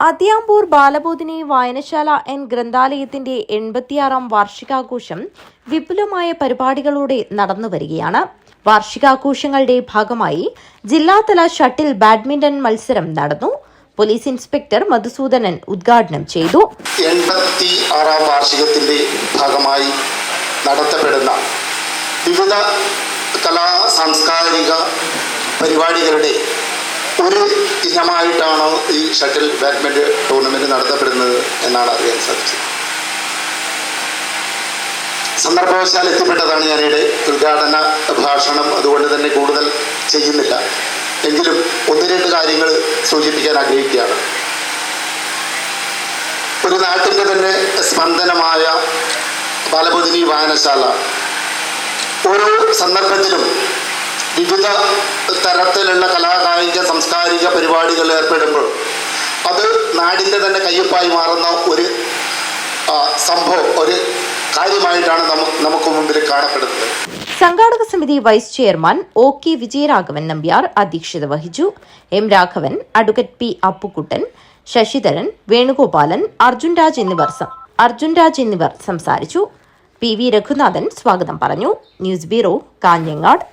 അതിയാമ്പൂർ ബാലബോധിനി വായനശാല എൻ ഗ്രന്ഥാലയത്തിന്റെ എൺപത്തിയാറാം വാർഷികാഘോഷം വിപുലമായ പരിപാടികളോടെ നടന്നുവരികയാണ് വാർഷികാഘോഷങ്ങളുടെ ഭാഗമായി ജില്ലാതല ഷട്ടിൽ ബാഡ്മിന്റൺ മത്സരം നടന്നു. പോലീസ് ഇൻസ്പെക്ടർ മധുസൂദനൻ ഉദ്ഘാടനം ചെയ്തു. എൺപത്തി വാർഷികത്തിന്റെ ഭാഗമായി നടത്തപ്പെടുന്ന വിവിധ കലാ സാംസ്കാരിക പരിപാടികളുടെ ഒരു ഇനമായിട്ടാണ് ഈ ഷട്ടിൽ ബാഡ്മിന്റൺ ടൂർണമെന്റ് നടത്തപ്പെടുന്നത് എന്നാണ് അറിയാൻ സാധിച്ചത്? സന്ദർഭവശാൽ എത്തിപ്പെട്ടതാണ് ഞാനിവിടെ ഉദ്ഘാടന ഭാഷണം. അതുകൊണ്ട് തന്നെ കൂടുതൽ ചെയ്യുന്നില്ല. എങ്കിലും ഒന്ന് രണ്ട് കാര്യങ്ങൾ സൂചിപ്പിക്കാൻ ആഗ്രഹിക്കുകയാണ്. ഒരു നാട്ടിന്റെ തന്നെ സ്പന്ദനമായ ബാലബോധിനി വായനശാല. ഓരോ സന്ദർഭത്തിലും വിവിധ തരത്തിലുള്ള കലാകായിക സാംസ്കാരിക പരിപാടികൾ ഏർപ്പെടുമ്പോൾ അത് നാടിന്റെ തന്നെ കയ്യൊപ്പായി മാറുന്ന ഒരു സംഭവം ഒരു കാര്യമായിട്ടാണ് നമുക്ക് മുമ്പിൽ കാണപ്പെടുന്നത്. സംഘാടക സമിതി vice chairman O K Vijayaraghavan Nambiar അധ്യക്ഷത വഹിച്ചു. M Raghavan advocate P Appukuttan Sasidharan Venugopalan Arjun Raj എന്നിവർ അർജുൻ രാജ് എന്നിവർ സംസാരിച്ചു. പി വി രഘുനാഥൻ സ്വാഗതം പറഞ്ഞു. News bureau Kanhangad.